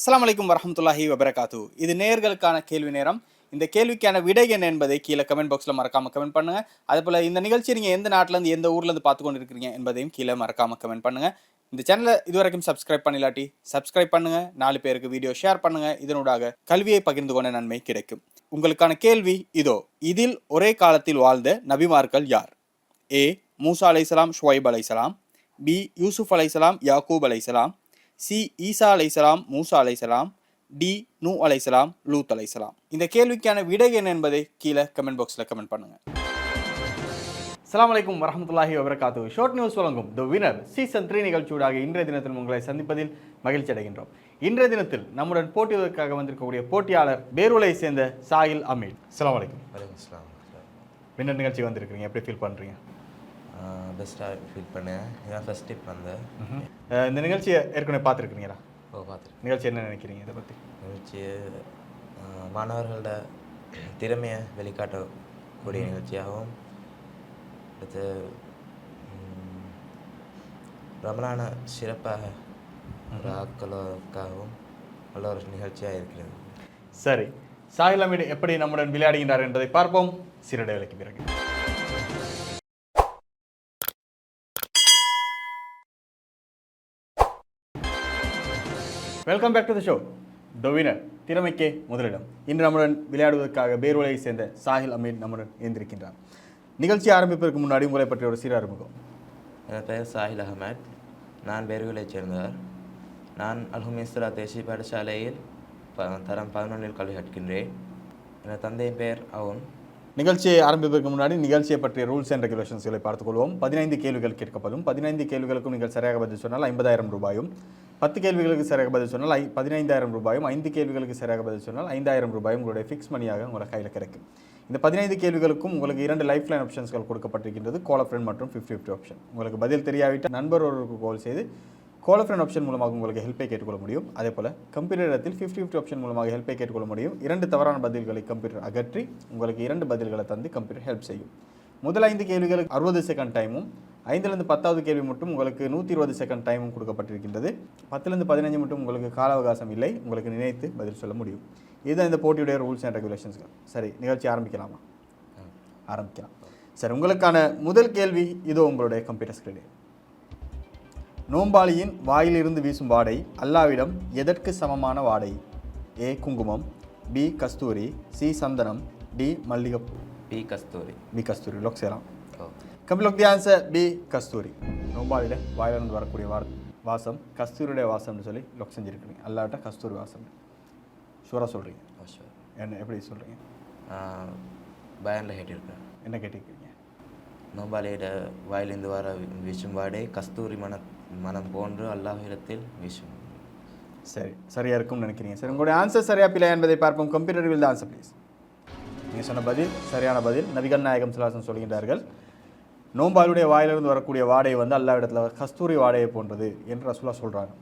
அஸ்லாம் வலைக்கம் வரமத்துல்லாஹி வபரகாத்து. இது நேயர்களுக்கான கேள்வி நேரம். இந்த கேள்விக்கான விடை என்ன என்பதை கீழே கமெண்ட் பாக்ஸில் மறக்காம கமெண்ட் பண்ணுங்க. அதே இந்த நிகழ்ச்சி நீங்கள் எந்த நாட்டிலேருந்து எந்த ஊர்லேருந்து பார்த்து கொண்டு இருக்கிறீங்க என்பதையும் கீழே மறக்காம கமெண்ட் பண்ணுங்க. இந்த சேனலை இதுவரைக்கும் சப்ஸ்கிரைப் பண்ணலாட்டி சப்ஸ்கிரைப் பண்ணுங்க. நாலு பேருக்கு வீடியோ ஷேர் பண்ணுங்க. இதனூடாக கல்வியை பகிர்ந்து கொண்ட நன்மை கிடைக்கும். உங்களுக்கான கேள்வி இதோ. இதில் ஒரே காலத்தில் வாழ்ந்த நபிமார்கள் யார்? ஏ. மூசா அலைசலாம் ஷுவைப் அலைசலாம் பி. யூசுப் அலைசலாம் யாக்கூப் அலைசலாம் சி ஈசா அலைசலாம் மூசா அலைசலாம் டி நூ அலைசலாம் லூத் அலைசலாம் இந்த கேள்விக்கான விடை என்ன என்பதை கீழே கமெண்ட் பாக்ஸில் கமெண்ட் பண்ணுங்க. அஸ்ஸலாமு அலைக்கும் வரஹ்மத்துல்லாஹி வபரகாத்து ஷார்ட் நியூஸ் வழங்கும் த வினர் சீசன் த்ரீ நிகழ்ச்சியூடாக இன்றைய தினத்தில் உங்களை சந்திப்பதில் மகிழ்ச்சி அடைகின்றோம். இன்றைய தினத்தில் நம்முடன் போட்டியிடுவதற்காக வந்திருக்கக்கூடிய போட்டியாளர் பேரூலை சேர்ந்த சாஹில் அமீன். அஸ்ஸலாமு அலைக்கும். வலைக்கம் வின்னர் நிகழ்ச்சி வந்திருக்கிறீங்க. எப்படி ஃபீல் பண்ணுறீங்க பெஸ்ட்டாக ஃபீல் பண்ணேன் இதான் ஃபஸ்ட் டிப் வந்தேன் இந்த நிகழ்ச்சியை ஏற்கனவே பார்த்துருக்கீங்களா ஓ பார்த்துருக்கேன். நிகழ்ச்சி என்ன நினைக்கிறீங்க? இதை பற்றி நிகழ்ச்சி மாணவர்களோட திறமையை வெளிக்காட்டக்கூடிய நிகழ்ச்சியாகவும் அடுத்து ரமலான சிறப்பாக ஒரு நல்ல ஒரு நிகழ்ச்சியாக இருக்கிறது. சரி. சாஹில் அமீடு எப்படி நம்முடன் விளையாடுகின்றார் என்பதை பார்ப்போம். சிறட வேலைக்கு பிறகு. Welcome back to the show the winner திறமைக்கே முதலிடம். இன்று நம்முடன் விளையாடுவதற்காக பேர்வலையை சேர்ந்த சாஹில் அமீர் நம்முடன் இருந்திருக்கின்றார் நிகழ்ச்சி ஆரம்பிப்பதற்கு முன்னாடி உங்களை பற்றிய ஒரு சிறு அறிமுகம் எனது பெயர் சாஹில் அகமத் நான் பேர்வலையைச் சேர்ந்தவர். நான் அல்ஹுமிஸ்ரா தேசிய பாடசாலையில் தரம் பதினொன்றில் கல்வி கற்கின்றேன். எனது தந்தையின் பெயர் அவன். நிகழ்ச்சியை ஆரம்பிப்பதற்கு முன்னாடி நிகழ்ச்சியை பற்றிய ரூல்ஸ் அண்ட் ரெகுலேஷன்ஸ்களை பார்த்துக்கொள்வோம். பதினைந்து கேள்விகள் கேட்கப்படும். பதினைந்து கேள்விகளுக்கும் நீங்கள் சரியாக பதில் சொன்னால் ஐம்பதாயிரம் ரூபாயும் பத்து கேள்விகளுக்கு சரியாக பதில் சொன்னால் ஐ பதினைந்தாயிரம் ரூபாயும் ஐந்து கேள்விகளுக்கு சரியாக பதில் சொன்னால் ஐந்தாயிரம் ரூபாயும் உங்களுடைய ஃபிக்ஸ் மணியாக உங்களை கையில் கிடைக்கும். இந்த பதினைந்து கேள்விகளுக்கும் உங்களுக்கு இரண்டு லைஃப் லைன் ஆப்ஷன்ஸ்கள் கொடுக்கப்பட்டிருக்கின்றது கால் ஃப்ரெண்ட் மற்றும் ஃபிஃப்டி ஃபிஃப்டி ஆப்ஷன் உங்களுக்கு பதில் தெரியாவிட்டால் நண்பர் ஒருவருக்கு கால் செய்து கோலஃப்ரெண்ட் ஆப்ஷன் மூலமாக உங்களுக்கு ஹெல்ப்பை கேட்டுக்கொள்ள முடியும். அதே போல் கம்ப்யூட்டர் இடத்தில் ஃபிஃப்டி ஃபிஃப்டி ஆப்ஷன் மூலமாக ஹெல்ப்பை கேட்டுக்கொள்ள முடியும். இரண்டு தவறான பதில்களை கம்ப்யூட்டர் அகற்றி உங்களுக்கு இரண்டு பதில்களை தந்து கம்ப்யூட்டர் ஹெல்ப் செய்யும். முதல் ஐந்து கேள்விகளுக்கு அறுபது செகண்ட் டைமும் ஐந்துலேருந்து பத்தாவது கேள்வி மட்டும் உங்களுக்கு நூற்றி இருபது செகண்ட் டைமும் கொடுக்கப்பட்டிருக்கின்றது. பத்துலேருந்து பதினஞ்சு மட்டும் உங்களுக்கு கால அவகாசம் இல்லை. உங்களுக்கு நினைத்து பதில் சொல்ல முடியும். இதுதான் இந்த போட்டியுடைய ரூல்ஸ் அண்ட் ரெகுலேஷன்ஸ்கள் சரி நிகழ்ச்சி ஆரம்பிக்கலாமா? ஆரம்பிக்கலாம். சரி உங்களுக்கான முதல் கேள்வி இதோ உங்களுடைய கம்ப்யூட்டர் ஸ்க்ரீனில் நோம்பாளியின் வாயிலிருந்து வீசும் வாடை அல்லாவிடம் எதற்கு சமமான வாடை? ஏ. குங்குமம் பி. கஸ்தூரி சி. சந்தனம் டி. மல்லிகைப்பூ பி. கஸ்தூரி. பி. கஸ்தூரி லொக் சேலாம் ஓ. Kapil lock the answer B கஸ்தூரி. நோம்பாளிட வாயிலிருந்து வரக்கூடிய வார் வாசம் கஸ்தூரியுடைய வாசம்னு சொல்லி லொக் செஞ்சுருக்கீங்க. அல்லாட்ட கஸ்தூரி வாசம். ஷூராக சொல்கிறீங்க என்ன எப்படி சொல்கிறீங்க பயனில் கேட்டிருக்கேன். என்ன கேட்டிருக்கீங்க? நோபாலியிட வாயிலிருந்து வர வீசும் வாடை கஸ்தூரி மன மனம் போன்று அல்லாஹிடத்தில் வீசும். சரி சரியா இருக்கும்னு நினைக்கிறீங்க. சரி உங்களுடைய ஆன்சர் சரியா பிள்ளை என்பதை பார்ப்போம். கம்ப்யூட்டர் வில் ஆன்சர் ப்ளீஸ் நீங்கள் சொன்ன பதில் சரியான பதில். நபிகள் நாயகம் சிலாசன் சொல்கின்றார்கள் நோம்பாளுடைய வாயிலிருந்து வரக்கூடிய வாடையை வந்து அல்லா இடத்துல கஸ்தூரி வாடையை போன்றது என்று ரசூலா சொல்கிறாங்க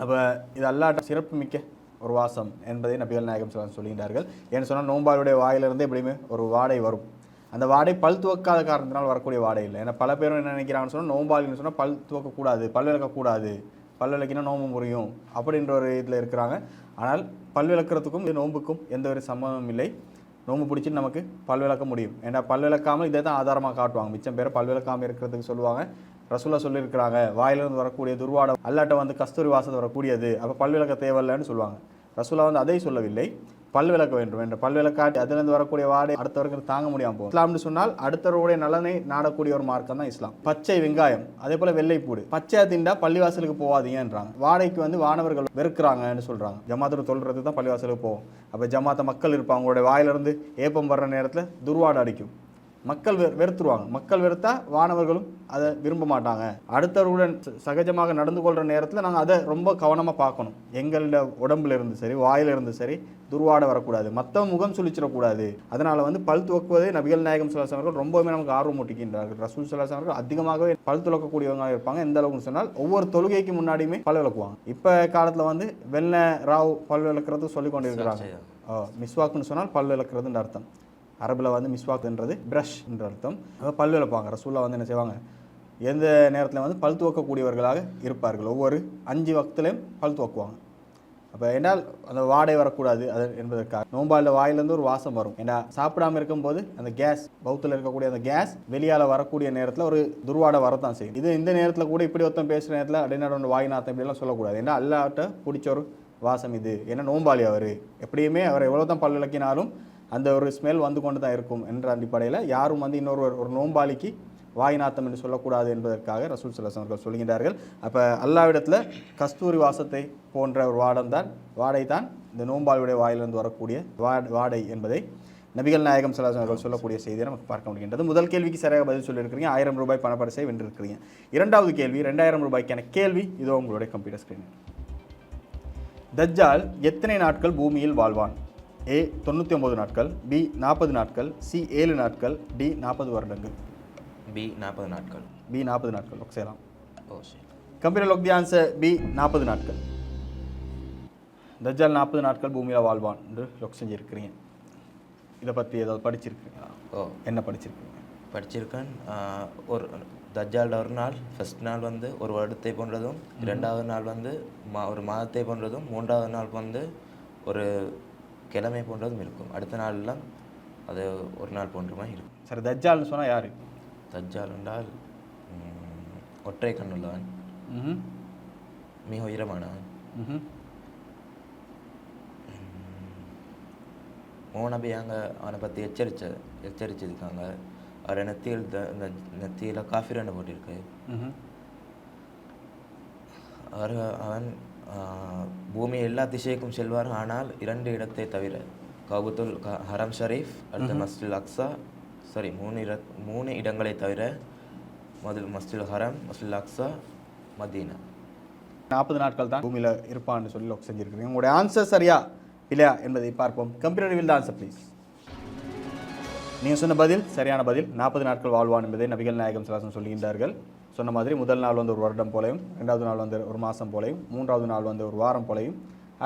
அப்போ இது அல்லாட்ட சிறப்பு மிக்க ஒரு வாசம் என்பதை நபிகள் நாயகம் சிலாசன் சொல்கின்றார்கள். ஏன்னு சொன்னால் நோம்பாளுடைய வாயிலிருந்து எப்படியுமே ஒரு வாடை வரும். அந்த வாடை பல் துவக்காத காரணத்தினால் வரக்கூடிய வாடை இல்லை. ஏன்னா பல பேரும் என்ன நினைக்கிறாங்கன்னு சொன்னால் நோம்பாளின்னு சொன்னால் பல் துவக்கக்கூடாது பல் விளக்கக்கூடாது. பல் விளக்கினா நோம்பு முறையும் அப்படின்ற ஒரு இதில் இருக்கிறாங்க. ஆனால் பல் விளக்குறதுக்கும் இது நோம்புக்கும் எந்த ஒரு சம்மந்தமும் இல்லை. நோம்பு பிடிச்சி நமக்கு பல் விளக்க முடியும். ஏன்னா பல் விளக்காமல் இதை தான் ஆதாரமாக காட்டுவாங்க. மிச்சம் பேர் பல் விளக்காமல் இருக்கிறதுக்கு சொல்லுவாங்க. ரசூலா சொல்லியிருக்கிறாங்க வாயிலிருந்து வரக்கூடிய துர்வாடம் அல்லாட்ட வந்து கஸ்தூரி வாசத்தை வரக்கூடியது அப்போ பல் விளக்க தேவையில்லைன்னு சொல்லுவாங்க. ரசூலா வந்து அதை சொல்லவில்லை. பல் விளக்க வேண்டும் என்ற. பல் விளக்காட்டி அதிலிருந்து வரக்கூடிய வாடை அடுத்தவருக்கு தாங்க முடியாமல் போகும். இஸ்லாம்னு சொன்னால் அடுத்தவருடைய நலனை நாடக்கூடிய ஒரு மார்க்கம் தான் இஸ்லாம். பச்சை வெங்காயம் அதே போல வெள்ளைப்பூடு. பச்சையா திண்டா பள்ளிவாசலுக்கு போகாதீங்கன்றாங்க. வாடைக்கு வந்து வானவர்கள் வெறுக்கிறாங்கன்னு சொல்றாங்க. ஜமாத்துல தொல்றது தான் பள்ளிவாசலுக்கு போவோம். அப்போ ஜமாத்த மக்கள் இருப்பாங்க. அவங்களுடைய வாயிலிருந்து ஏப்பம் வர்ற நேரத்தில் துர்வாடை அடிக்கும். மக்கள் வெறுத்துருவாங்க. மக்கள் வெறுத்தா வானவர்களும் அதை விரும்ப மாட்டாங்க. அடுத்தவர்களுடன் சகஜமாக நடந்து கொள்கிற நேரத்தில் நாங்கள் அதை ரொம்ப கவனமாக பார்க்கணும். எங்களோட உடம்புல இருந்து சரி வாயில இருந்து சரி துர்வாடை வரக்கூடாது. மற்ற முகம் சுழிச்சிடக்கூடாது. அதனால் வந்து பல் துவக்குவதே நபிகள் நாயகம் சுல்லாசம் அவர்கள் ரொம்பவுமே நமக்கு ஆர்வம் ஊட்டிக்கின்றார்கள் ரசூல் சுல்லாசம் அவர்கள் அதிகமாகவே பல் துளக்கக்கூடியவங்க இருப்பாங்க. எந்த அளவுக்குன்னு சொன்னால் ஒவ்வொரு தொழுகைக்கு முன்னாடியுமே பல் விளக்குவாங்க. இப்போ காலத்தில் வந்து வெள்ளை ராவ் பல் விளக்குறது சொல்லி கொண்டு இருக்கிறாங்க மிஸ்வாக்குன்னு சொன்னால் பல் விளக்குறதுன்ற அர்த்தம். அரபில் வந்து மிஸ்வாக்குன்றது ப்ரஷ் என்ற அர்த்தம். அதாவது பல் விளப்பாங்க ரசூல்லா வந்து என்ன செய்வாங்க? எந்த நேரத்தில் வந்து பல் துவக்கக்கூடியவர்களாக இருப்பார்கள். ஒவ்வொரு அஞ்சு வக்திலையும் பல் துவக்குவாங்க. அப்போ என்னால் அந்த வாடை வரக்கூடாது அது என்பதற்காக. நோம்பாளில் வாயிலேருந்து ஒரு வாசம் வரும். ஏன்னா சாப்பிடாம இருக்கும்போது அந்த கேஸ் பௌத்தில் இருக்கக்கூடிய அந்த கேஸ் வெளியால் வரக்கூடிய நேரத்தில் ஒரு துர்வாடை வரத்தான் செய்யும். இது இந்த நேரத்தில் கூட இப்படி ஒருத்தன் பேசுகிற நேரத்தில் அடைநாடு வாய் நாத்தம் இப்படிலாம் சொல்லக்கூடாது. ஏன்னா அல்லாட்ட பிடிச்ச ஒரு வாசம் இது. ஏன்னா நோம்பாளி அவர். எப்படியுமே அவர் எவ்வளோ தான் பல் விளக்கினாலும் அந்த ஒரு ஸ்மெல் வந்து கொண்டு தான் இருக்கும் என்ற அடிப்படையில் யாரும் வந்து இன்னொரு ஒரு- நோம்பாளிக்கு வாய் நாத்தம் என்று சொல்லக்கூடாது என்பதற்காக ரசூல் சல்லாஸ் அவர்கள் சொல்கின்றார்கள். அப்போ அல்லாவிடத்தில் கஸ்தூரி வாசத்தை போன்ற ஒரு வாடம் தான் வாடை தான் இந்த நோம்பாளுடைய வாயிலிருந்து வரக்கூடிய வா வாடை என்பதை நபிகள் நாயகம் சல்லாஸ் அவர்கள் சொல்லக்கூடிய செய்தியை நமக்கு பார்க்க முடிகின்றது. முதல் கேள்விக்கு சரியாக பதில் சொல்லியிருக்கிறீங்க. ஆயிரம் ரூபாய் பணப்பரிசை வென்றிருக்கிறீங்க. இரண்டாவது கேள்வி ரெண்டாயிரம் ரூபாய்க்கான கேள்வி இதோ உங்களுடைய கம்ப்யூட்டர் ஸ்க்ரீன் தஜ்ஜால் எத்தனை நாட்கள் பூமியில் வாழ்வான்? ஏ தொண்ணூற்றி ஒன்பது நாட்கள் பி நாற்பது நாட்கள் சி ஏழு நாட்கள் டி நாற்பது வருடங்கள். பி நாற்பது நாட்கள். பி நாற்பது நாட்கள் லொக் செய்யலாம் ஓ சரி. Computer lock the answer B நாற்பது நாட்கள். தஜ்ஜால் நாற்பது நாட்கள் பூமியில் வாழ்வான் என்று லொக் செஞ்சுருக்கிறீங்க. இதை பற்றி ஏதாவது படிச்சிருக்கீங்களா? ஓ. என்ன படிச்சிருக்கீங்க? படிச்சிருக்கேன். ஒரு தஜ்ஜால் ஒரு நாள் ஃபர்ஸ்ட் நாள் வந்து ஒரு வருடத்தை போன்றதும் இரண்டாவது நாள் வந்து மா ஒரு மாதத்தை போன்றதும் மூன்றாவது நாள் வந்து ஒரு கிழமை போன்றதும் இருக்கும். அடுத்த நாள்லாம் அது ஒரு நாள் போன்றமா இருக்கும். சரி தஜ்ஜால்னு சொன்னால் யார்? தஜ்ஜால் என்றால் ஒற்றை கண்ணுள்ளவன் மிக உயரமானவன். மோனபி அங்கே அவனை பற்றி எச்சரிச்ச எச்சரிச்சிருக்காங்க. அவரை நெத்தியில் இந்த நெத்தியில் காஃபிரன்னு போட்டிருக்கு. ம் அவர் அவன் பூமி எல்லா திசைக்கும் செல்வார் ஆனால் இரண்டு இடத்தை தவிர கவுத்துல் க- ஹரம் ஷரீஃப் அடுத்து மஸ்ஜில் அக்ஸா சாரி மூணு இட மூணு இடங்களை தவிர முதல் மஸ்ஜில் ஹரம் மஸ்ஜில் அக்ஸா மதீனா. நாற்பது நாட்கள் தான் பூமியில் இருப்பான்னு சொல்லி லொக் செஞ்சுருக்கிறீங்க. உங்களுடைய ஆன்சர் சரியா இல்லையா என்பதை பார்ப்போம். கம்ப்யூட்டர் வில் ஆன்சர் ப்ளீஸ் நீங்கள் சொன்ன பதில் சரியான பதில். நாற்பது நாட்கள் வாழ்வான் என்பதை நபிகள் நாயகம் சலாசம் சொல்லுகின்றார்கள். சொன்ன மாதிரி முதல் நாள் வந்து ஒரு வருடம் போலையும் ரெண்டாவது நாள் வந்து ஒரு மாதம் போலையும் மூன்றாவது நாள் வந்து ஒரு வாரம் போலையும்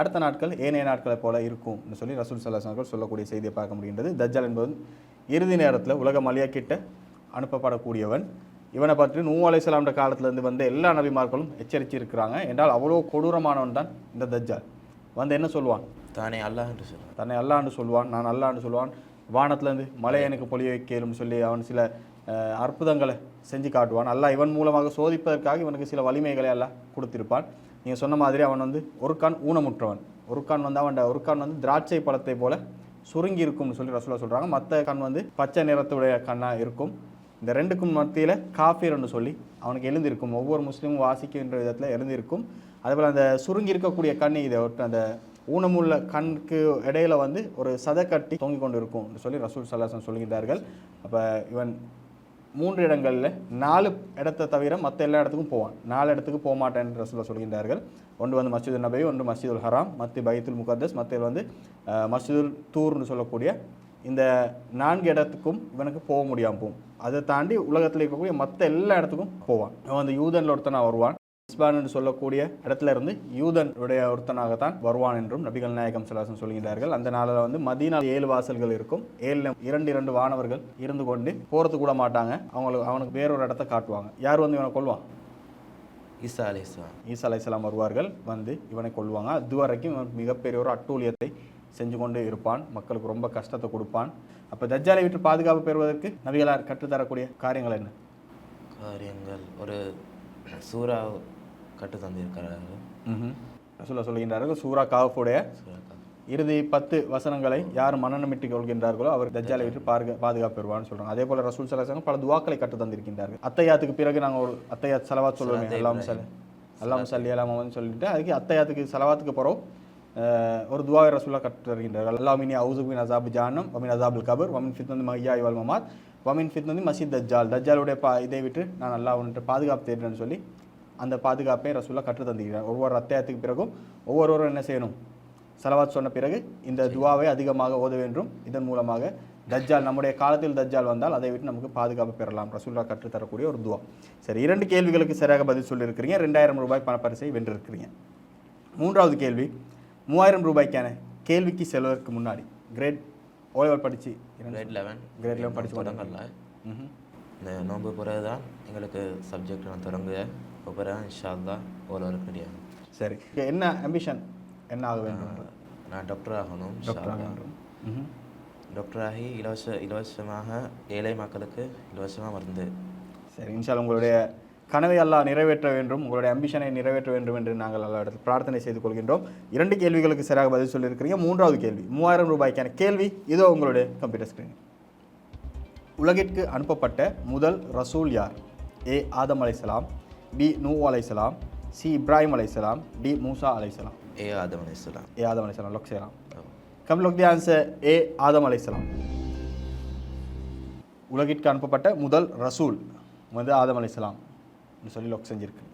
அடுத்த நாட்கள் ஏனைய நாட்களை போல இருக்கும் என்று சொல்லி ரசூல் சல்லாஸ் அவர்கள் சொல்லக்கூடிய செய்தியை பார்க்க முடிகின்றது. தஜ்ஜால் என்பது இறுதி நேரத்தில் உலக மலியாக்கிட்ட அனுப்பப்படக்கூடியவன். இவனை பற்றி நூ அலைசலாம்ன்ற காலத்திலேருந்து வந்து எல்லா நபிமார்களும் எச்சரிச்சிருக்கிறாங்க. என்றால் அவ்வளோ கொடூரமானவன் தான் இந்த தஜ்ஜால். வந்து என்ன சொல்லுவான் தானே அல்லாஹ் என்று சொல்லுவான் தன்னை அல்லான்னு சொல்லுவான் நான் அல்லான்னு சொல்லுவான் வானத்திலேருந்து மழை எனக்கு பொழிய வைக்கலும் சொல்லி அவன் சில அற்புதங்களை செஞ்சு காட்டுவான். அல்ல இவன் மூலமாக சோதிப்பதற்காக இவனுக்கு சில வலிமைகளை எல்லாம் கொடுத்திருப்பான். நீங்கள் சொன்ன மாதிரி அவன் வந்து ஒரு கண் ஊனமுற்றவன். ஒரு கண் வந்து அவன் ஒரு கண் வந்து திராட்சை பழத்தை போல சுருங்கி இருக்கும்னு சொல்லி ரசூலா சொல்கிறாங்க மற்ற கண் வந்து பச்சை நிறத்துடைய கண்ணாக இருக்கும். இந்த ரெண்டுக்கும் மத்தியில் காஃபீர்னு சொல்லி அவனுக்கு எழுந்திருக்கும். ஒவ்வொரு முஸ்லீமும் வாசிக்கின்ற விதத்தில் எழுந்திருக்கும். அதேபோல் அந்த சுருங்கி இருக்கக்கூடிய கண் இதை அந்த ஊனமுள்ள கண்ணுக்கு இடையில வந்து ஒரு சதை கட்டி தொங்கிக் கொண்டு இருக்கும் சொல்லி ரசூல் சல்லாசன் சொல்கின்றார்கள். அப்போ இவன் மூன்று இடங்களில் நாலு இடத்தை தவிர மற்ற எல்லா இடத்துக்கும் போவான். நாலு இடத்துக்கு போக மாட்டேன் என்று ரசூலா சொல்கின்றார்கள். ஒன்று வந்து மஸ்ஜிது நபை ஒன்று மஸ்ஜிதுல் ஹராம் மத்தி பைத்துல் முகத்தஸ் மத்தியில் வந்து மஸ்ஜிதுல் தூர்னு சொல்லக்கூடிய இந்த நான்கு இடத்துக்கும் இவனுக்கு போக முடியாமல் போகும். அதை தாண்டி உலகத்தில் இருக்கக்கூடிய மற்ற எல்லா இடத்துக்கும் போவான். இவன் வந்து யூதனில் ஒருத்தனாக வருவான். இஸ்பான் என்று சொல்லக்கூடிய இடத்துல இருந்து யூதனுடைய ஒருத்தனாகத்தான் வருவான் என்றும் நபிகள் நாயகம் சலாசன் சொல்கிறார்கள் அந்த நாளில் வந்து மதீனா ஏழு வாசல்கள் இருக்கும். ஏழு இரண்டு இரண்டு வானவர்கள் இருந்து கொண்டு போறது கூட மாட்டாங்க. அவங்களுக்கு அவனுக்கு வேறொரு இடத்த காட்டுவாங்க. யார் வந்து இவனை கொள்வான் ஈசா அலி இஸ்லாம் ஈசா அலைஹிஸ்ஸலாம் வருவார்கள். வந்து இவனை கொள்வாங்க அது வரைக்கும் இவன் மிகப்பெரிய ஒரு அட்டூழியத்தை செஞ்சு கொண்டு இருப்பான். மக்களுக்கு ரொம்ப கஷ்டத்தை கொடுப்பான். அப்போ தஜ்ஜாலை விட்டு பாதுகாப்பு பெறுவதற்கு நபிகளார் கற்றுத்தரக்கூடிய காரியங்கள் என்ன? காரியங்கள். ஒரு சூறா கட்டு தந்திருக்கிறார்கள். ரசூலா சொல்கின்றார்கள் சூரா காஃபுடைய இறுதி பத்து வசனங்களை யார் மனநமிட்டுக் கொள்கின்றார்களோ அவர் தஜ்ஜாலை விட்டு பாருக பாதுகாப்பு பெறுவான்னு சொல்றாங்க. அதே போல ரசூல் சலாசங்க பல துவாக்களை கற்று தந்திருக்கின்றார்கள். அத்தையாத்துக்கு பிறகு நாங்கள் ஒரு அத்தையாத் செலவாத் சொல்லுவோமே எல்லாம். சல எல்லாம் சல்லி அல்லாமன்னு சொல்லிட்டு அதுக்கு அத்தையாத்துக்கு செலவாத்துக்கு அஹ், ஒரு துவாவை ரசூலா கற்று தருகின்றார்கள். அல்லாமினி அவுசுபின் அசாபு ஜானம் வமின் அசாபுல் கபர் வமின் ஃபித்னந்தி மையா இவல் மமாத் வமின் ஃபித்னந்தி மசீத் தஜ்ஜால். தஜ்ஜாலுடைய பா இதை விட்டு நான் அல்லாஹ் வந்துட்டு பாதுகாப்பு தேடுறேன்னு சொல்லி அந்த பாதுகாப்பை ரசூலா கற்று தந்திருக்கிறார். ஒவ்வொரு அத்தியாயத்துக்கு பிறகும் ஒவ்வொருவரும் என்ன செய்யணும்? சலவாத் சொன்ன பிறகு இந்த துவாவை அதிகமாக ஓத வேண்டும். இதன் மூலமாக தஜ்ஜால் நம்முடைய காலத்தில் தஜ்ஜால் வந்தால் அதை விட்டு நமக்கு பாதுகாப்பு பெறலாம். ரசூல்லா கற்றுத்தரக்கூடிய ஒரு துவா. சரி இரண்டு கேள்விகளுக்கு சரியாக பதில் சொல்லியிருக்கிறீங்க. ரெண்டாயிரம் ரூபாய் பணப்பரிசை வென்றிருக்கிறீங்க. மூன்றாவது கேள்வி மூவாயிரம் ரூபாய்க்கான கேள்விக்கு செல்வதற்கு முன்னாடி கிரேட் ஓலவர் படித்து கிரேட் லெவன் Grade 11 படிச்சு தொடங்கல. இந்த நோன்பு பிறகு தான் எங்களுக்கு சப்ஜெக்ட் நான் தொடங்குவேன். அப்புறம் இன்ஷா அல்லா ஓலவர் கிடையாது சரி. என்ன அம்பிஷன் என்ன ஆக வேண்டும் நான் டாக்டர் ஆகணும் டாக்டர் ஆக இலவச இலவசமாக ஏழை மக்களுக்கு இலவசமாக மருந்து. சரி இன்ஷால் உங்களுடைய கனவை அல்லாஹ் நிறைவேற்ற வேண்டும் உங்களுடைய அம்பிஷனை நிறைவேற்ற வேண்டும் என்று நாங்கள் அல்லா இடத்தில் பிரார்த்தனை செய்து கொள்கின்றோம். இரண்டு கேள்விகளுக்கு சரியாக பதில் சொல்லியிருக்கிறீங்க. மூன்றாவது கேள்வி மூவாயிரம் ரூபாய்க்கான கேள்வி இதோ உங்களுடைய கம்ப்யூட்டர் ஸ்கிரீன் உலகிற்கு அனுப்பப்பட்ட முதல் ரசூல் யார்? ஏ ஆதம் அலைசலாம் பி நூ அலைசலாம் சி இப்ராஹிம் அலைசலாம் டி மூசா அலைசலாம் ஏ ஆதம் அலைஹிஸ்ஸலாம் ஏ ஆதம் அலைசலாம் லொக் செய்யலாம். Come look the answer A Adam அலைசலாம் உலகிற்கு அனுப்பப்பட்ட முதல் ரசூல் வந்து ஆதம் அலைசலாம் சொல்லி லொக் செஞ்சுருக்கீங்க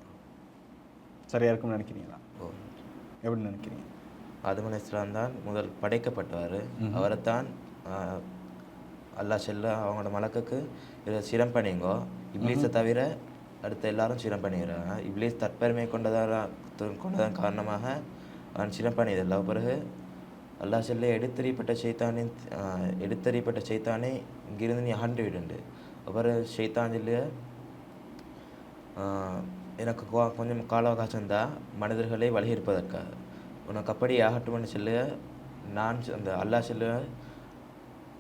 சரியா இருக்கும்னு நினைக்கிறீங்களா? ஓ. எப்படி நினைக்கிறீங்க? ஆதம் அலைஹிஸ்ஸலாம் தான் முதல் படைக்கப்பட்டவர். அவரைத்தான் ஆஹ், அல்லாஹ் செல்ல அவங்களோட மலக்குக்கு இதை சிரம் பண்ணிங்கோ. இப்லீஸை தவிர அடுத்த எல்லாரும் சிரம் பண்ணிடுறாங்க. இப்லீஸ் தற்பெருமை கொண்டதான் கொண்டதன் காரணமாக அவன் சிரம் எல்லா பிறகு அல்லாஹ் செல்ல எடுத்தறிப்பட்ட சைத்தானின் எடுத்தறிப்பட்ட சைத்தானே இங்கிருந்து நீ அகன்று விடுண்டு. அப்புறம் சைத்தான் எனக்கு கொஞ்சம் கால அவகாசம் தான் மனிதர்களை வழிகிருப்பதற்காக உனக்கு அப்படி ஆகட்டும்னு செல்ல நான் அந்த அல்லாஹ் செல்ல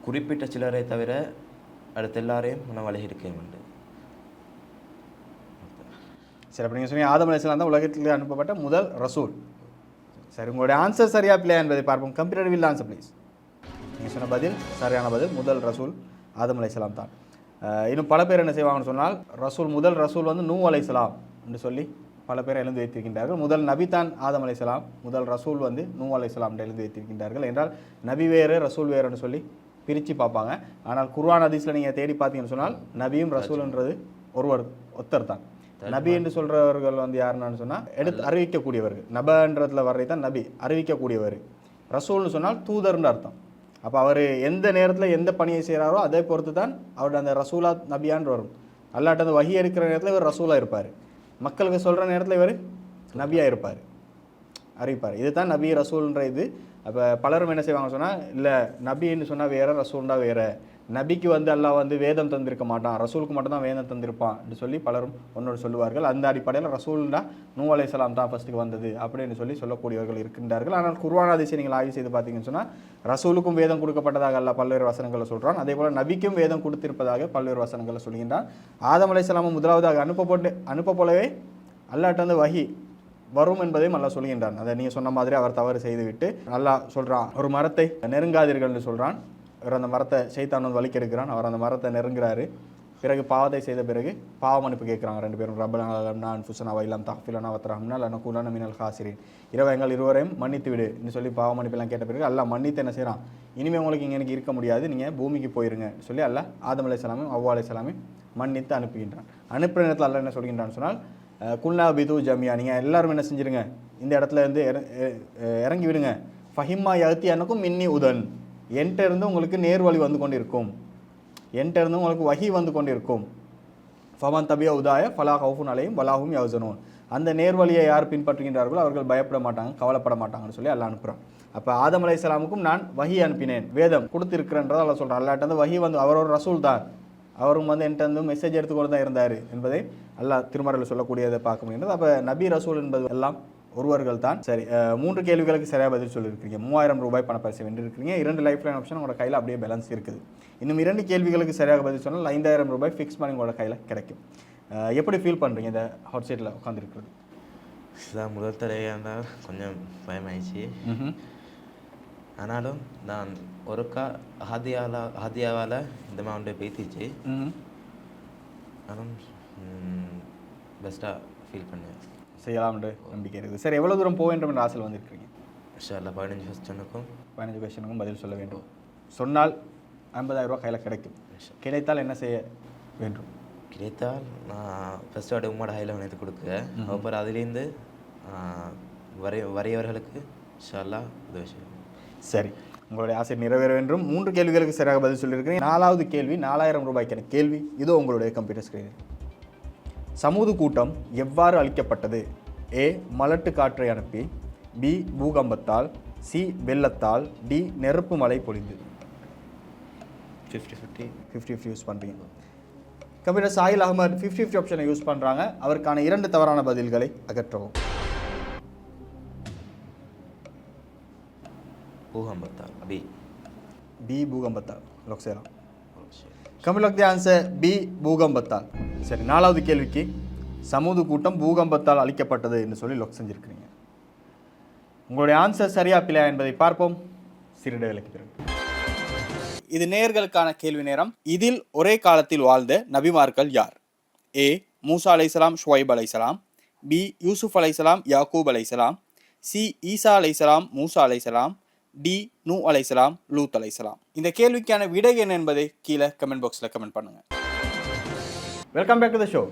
குறிப்பிட்ட சிலரை தவிர அடுத்த எல்லாரையும் உன்னை வழி உண்டு சரி அப்போ நீங்கள் சொன்னீங்க ஆதம் தான் உலகத்தில் அனுப்பப்பட்ட முதல் ரசூல். சரி உங்களுடைய ஆன்சர் சரியா பிள்ளையா என்பதை பார்ப்போம். கம்ப்யூட்டர் வில் ஆன்சர் ப்ளீஸ் நீங்கள் சொன்ன பதில் சரியான பதில் முதல் ரசூல் ஆதம் அலைசலாம் தான். இன்னும் பல பேர் என்ன செய்வாங்கன்னு சொன்னால் ரசூல் முதல் ரசூல் வந்து நூ அலைசலாம் என்று சொல்லி பல பேர் எழுந்து வைத்திருக்கின்றார்கள். முதல் நபிதான் ஆதம் அலைசலாம் முதல் ரசூல் வந்து நூ அலைசலாம் என்று எழுந்து வைத்திருக்கின்றார்கள். என்றால் நபி வேறு ரசூல் வேறுன்னு சொல்லி பிரித்து பார்ப்பாங்க. ஆனால் குர்வான் ஹதீஸில் நீங்கள் தேடி பார்த்தீங்கன்னு சொன்னால் நபியும் ரசூல்ன்றது ஒருவர் ஒத்தர் தான். நபி என்று சொல்றவர்கள் வந்து யாருன்னு சொன்னா எடுத்து அறிவிக்கக்கூடியவர்கள். நபன்றதுல வர்றது தான் நபி அறிவிக்கக்கூடியவர். ரசூல்னு சொன்னால் தூதர்னு அர்த்தம். அப்போ அவர் எந்த நேரத்தில் எந்த பணியை செய்கிறாரோ அதை பொறுத்து தான் அவருடைய அந்த ரசூலா நபியான்னு வரும். அல்லாட்ட அந்த வகி இருக்கிற நேரத்தில் இவர் ரசூலா இருப்பார். மக்களுக்கு சொல்கிற நேரத்தில் இவர் நபியா இருப்பார். அறிவிப்பார். இதுதான் நபி ரசூல்ன்ற இது. அப்போ பலரும் என்ன செய்வாங்க சொன்னால் இல்லை நபின்னு சொன்னால் வேற ரசூல்டா வேற. நபிக்கு வந்து அல்லாஹ் வந்து வேதம் தந்திருக்க மாட்டான். ரசூலுக்கு மட்டும்தான் வேதம் தந்திருப்பான் அப்படின்னு சொல்லி பலரும் ஒன்னோடு சொல்லுவார்கள். அந்த அடிப்படையில் ரசூல்னா நூ சலாம் தான் ஃபஸ்ட்டுக்கு வந்தது அப்படின்னு சொல்லி சொல்லக்கூடியவர்கள் இருக்கின்றார்கள். ஆனால் குருவான அதிசயம் நீங்கள் ஆய்வு செய்து பார்த்தீங்கன்னு சொன்னால் ரசூலுக்கும் வேதம் கொடுக்கப்பட்டதாக அல்ல பல்வேறு வசனங்களை சொல்கிறான் அதே போல் நபிக்கும் வேதம் கொடுத்திருப்பதாக பல்வேறு வசனங்களை சொல்கின்றான். ஆதம் அலைஹிஸ்ஸலாமும் முதலாவதாக அனுப்பப்பட்டு அனுப்ப போலவே அல்லாட்ட வந்து வகி வரும் என்பதையும் நல்லா சொல்கின்றான். அதை நீங்கள் சொன்ன மாதிரி அவர் தவறு செய்துவிட்டு நல்லா சொல்கிறான் ஒரு மரத்தை நெருங்காதீர்கள்னு சொல்கிறான் அவர் அந்த மரத்தை சைத்தான் வந்து வலிக்கெடுக்கிறான் அவர் அந்த மரத்தை நெருங்குறாரு. பிறகு பாவத்தை செய்த பிறகு பாவ மன்னிப்பு கேட்குறாங்க ரெண்டு பேரும். ரப்பனா ஃபுசனாவா வைலாம் தஃபிலனா வத்ரஹம்னா லன கூலான மினல் ஹாசிரின். இரவு எங்கள் இருவரையும் மன்னித்து விடு சொல்லி பாவம் அனுப்பெல்லாம் கேட்ட பிறகு அல்லா மன்னித்து என்ன செய்கிறான் இனிமேல் உங்களுக்கு இங்கே எனக்கு இருக்க முடியாது. நீங்கள் பூமிக்கு போயிருங்க. சொல்லி அல்லா ஆதம் அலைஹிஸ்ஸலாமும் அவ்வா அலைஹிஸ்ஸலாமையும் மன்னித்து அனுப்புகின்றான். அனுப்புகிற நேரத்தில் அல்ல என்ன சொல்கின்றான்னு சொன்னால் குல்னா பிது ஜமியா நீங்கள் எல்லாரும் என்ன செஞ்சிருங்க. இந்த இடத்துல இருந்து இற- இறங்கி விடுங்க. ஃபஹிம்மா யகத்தி எனக்கும் மின்னி உதன். என்கிட்ட இருந்து உங்களுக்கு நேர்வழி வந்து கொண்டிருக்கும். என்கிட்ட இருந்து உங்களுக்கு வகி வந்து கொண்டிருக்கும். ஃபமன் தபியா உதாய ஃபலா ஹவுஃபுன் அலையும் வலாஹும் யவுசனூன் அந்த நேர்வழியை யார் பின்பற்றுகின்றார்களோ அவர்கள் பயப்பட மாட்டாங்க கவலைப்பட மாட்டாங்கன்னு சொல்லி எல்லாம் அனுப்புகிறான் அப்போ ஆதம் அலைஹிஸ்ஸலாமுக்கும் நான் வகி அனுப்பினேன். வேதம் கொடுத்திருக்கிறேன்றதை அவ்வளோ சொல்கிறான் அல்லாட்ட வந்து வகி வந்து அவரோட ரசூல் தான். அவரும் வந்து என்கிட்ட வந்து மெசேஜ் எடுத்துக்கொண்டு தான் இருந்தார் என்பதை அல்லாஹ் திருமறையில் சொல்லக்கூடியதை பார்க்க முடியுது அப்போ நபி ரசூல் என்பது எல்லாம் ஒருவர்கள் தான் சரி மூன்று கேள்விகளுக்கு சரியாக பதில் சொல்லியிருக்கீங்க மூவாயிரம் ரூபாய் பணப்பரிசு வென்றிருக்கீங்க இரண்டு லைஃப் லைன் ஆப்ஷன் உங்களோட கையில் அப்படியே பேலன்ஸ் இருக்குது. இன்னும் இரண்டு கேள்விகளுக்கு சரியாக பதில் சொன்னால் ஐந்தாயிரம் ரூபாய் ஃபிக்ஸ் பண்ணி உங்களோட கையில் கிடைக்கும். எப்படி ஃபீல் பண்ணுறீங்க இந்த ஹாட் சீட்டில் உட்காந்துருக்கிறது இதுதான் முதல் தடவையாக கொஞ்சம் பயமாயிடுச்சு. ஆனாலும் நான் ஒருக்கா ஹாதியால ஹாதியாவால் இந்த மாவுண்டை பேத்திச்சு ஆனாலும் பெஸ்ட்டாக ஃபீல் பண்ணேன். செய்யலாம்ன்ற நம்பிக்கை இருக்குது. சரி எவ்வளோ தூரம் போக வேண்டும் என்ற ஆசையில் வந்திருக்கிறீங்க? இன்ஷால்லா பதினஞ்சு ஃபஸ்ட்டுனுக்கும் பதினஞ்சு கொஸ்டினுக்கும் பதில் சொல்ல வேண்டும். சொன்னால் ஐம்பதாயிரம் ரூபாய் கையில் கிடைக்கும். கிடைத்தால் என்ன செய்ய வேண்டும்? கிடைத்தால் நான் ஃபஸ்ட்டு வாட்டி உம்மோட ஹையில் வணைத்து கொடுக்க. அப்புறம் அதுலேருந்து வரைய வரையவர்களுக்கு இன்ஷால்லா உதவி செய்யும் சரி. உங்களுடைய ஆசை நிறைவேற வேண்டும். மூன்று கேள்விகளுக்கு சரியாக பதில் சொல்லியிருக்கிறேன். நாலாவது கேள்வி நாலாயிரம் ரூபாய்க்கான கேள்வி. இதோ உங்களுடைய கம்ப்யூட்டர் ஸ்க்ரீனில் சமூது கூட்டம் எவ்வாறு அளிக்கப்பட்டது ஏ. மலட்டு காற்றை அனுப்பி. பி. பூகம்பத்தால். சி. வெள்ளத்தால். டி. நெருப்பு மழை பொழிந்து. Fifty fifty fifty fifty use பண்ணுறீங்க computer Sahil Ahmed fifty fifty ஆப்ஷனை யூஸ் பண்ணுறாங்க அவருக்கான இரண்டு தவறான பதில்களை அகற்றவும். பூகம்பத்தால். B B. பூகம்பத்தால். லொக் செய்யலாம் தி ஆன்சர் பி பூகம்பத்தால். சரி நாலாவது கேள்விக்கு சமூக கூட்டம் பூகம்பத்தால் அழிக்கப்பட்டது என்று சொல்லி லொக் செஞ்சிருக்கிறீங்க. உங்களுடைய ஆன்சர் சரியா பிழையா என்பதை பார்ப்போம். சிறிட விலைக்கு பிறகு. இது நேயர்களுக்கான கேள்வி நேரம். இதில் ஒரே காலத்தில் வாழ்ந்த நபிமார்கள் யார்? ஏ மூசா அலைசலாம் ஷுவைப் அலைசலாம் பி யூசுப் அலைசலாம் யாக்கூப் அலைசலாம் சி ஈசா அலைசலாம் மூசா அலைசலாம் டி நூ அலைசலாம் லூத் அலைசலாம். இந்த கேள்விக்கான விடை என்ன என்பதை கீழே கமெண்ட் பாக்ஸில் கமெண்ட் பண்ணுங்க. Welcome back to the show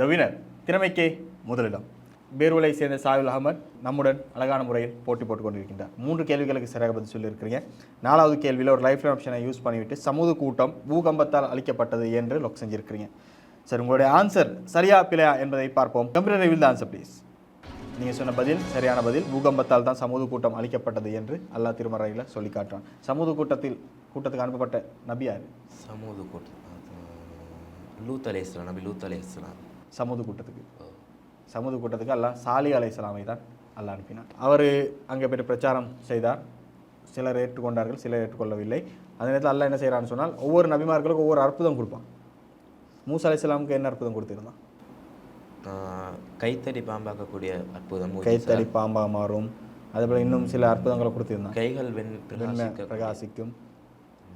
the winner திறமைக்கே முதலிடம். பேர்வலை சேர்ந்த சாயுல் அகமது நம்முடன் அழகான முறையில் போட்டி போட்டுக் கொண்டிருக்கின்றார். மூன்று கேள்விகளுக்கு சரியாக பதில் சொல்லியிருக்கிறீங்க. நாலாவது கேள்வியில் ஒரு லைஃப் ஆப்ஷனை யூஸ் பண்ணிவிட்டு சமூக கூட்டம் பூகம்பத்தால் அளிக்கப்பட்டது என்று லொக் செஞ்சிருக்கிறீங்க. சரி உங்களுடைய ஆன்சர் சரியா பிழையா என்பதை பார்ப்போம். கம்ப்யூட்டர் ரிவில் ஆன்சர் ப்ளீஸ் நீங்கள் சொன்ன பதில் சரியான பதில். பூகம்பத்தால் தான் சமூக கூட்டம் அளிக்கப்பட்டது என்று அல்லாஹ் திருமறையில் சொல்லி காட்டுறான். சமூக கூட்டத்தில் கூட்டத்துக்கு அனுப்பப்பட்ட நபி யார்? சமூக கூட்டம் லூத் அலே இஸ்லாம் நபி லூத் அலே இஸ்லாம் சமூக கூட்டத்துக்கு. சமூக கூட்டத்துக்கு அல்லாஹ் சாலி அலைஹிஸ்ஸலாமை தான் அல்லாஹ் அனுப்பினார் அவர் அங்கே போய் பிரச்சாரம் செய்தார். சிலர் ஏற்றுக்கொண்டார்கள் சிலர் ஏற்றுக்கொள்ளவில்லை. அந்த நேரத்தில் அல்லாஹ் என்ன செய்கிறான்னு சொன்னால் ஒவ்வொரு நபிமார்களுக்கும் ஒவ்வொரு அற்புதம் கொடுப்பான். மூசா அலைஹிஸ்ஸலாமுக்கு என்ன அற்புதம் கொடுத்திருந்தான்? கைத்தடி பாம்பாக்கக்கூடிய அற்புதம். கைத்தடி பாம்பா மாறும். அதேபோல் இன்னும் சில அற்புதங்களை கொடுத்திருந்தான். கைகள் வெண் பிரகாசிக்கும்.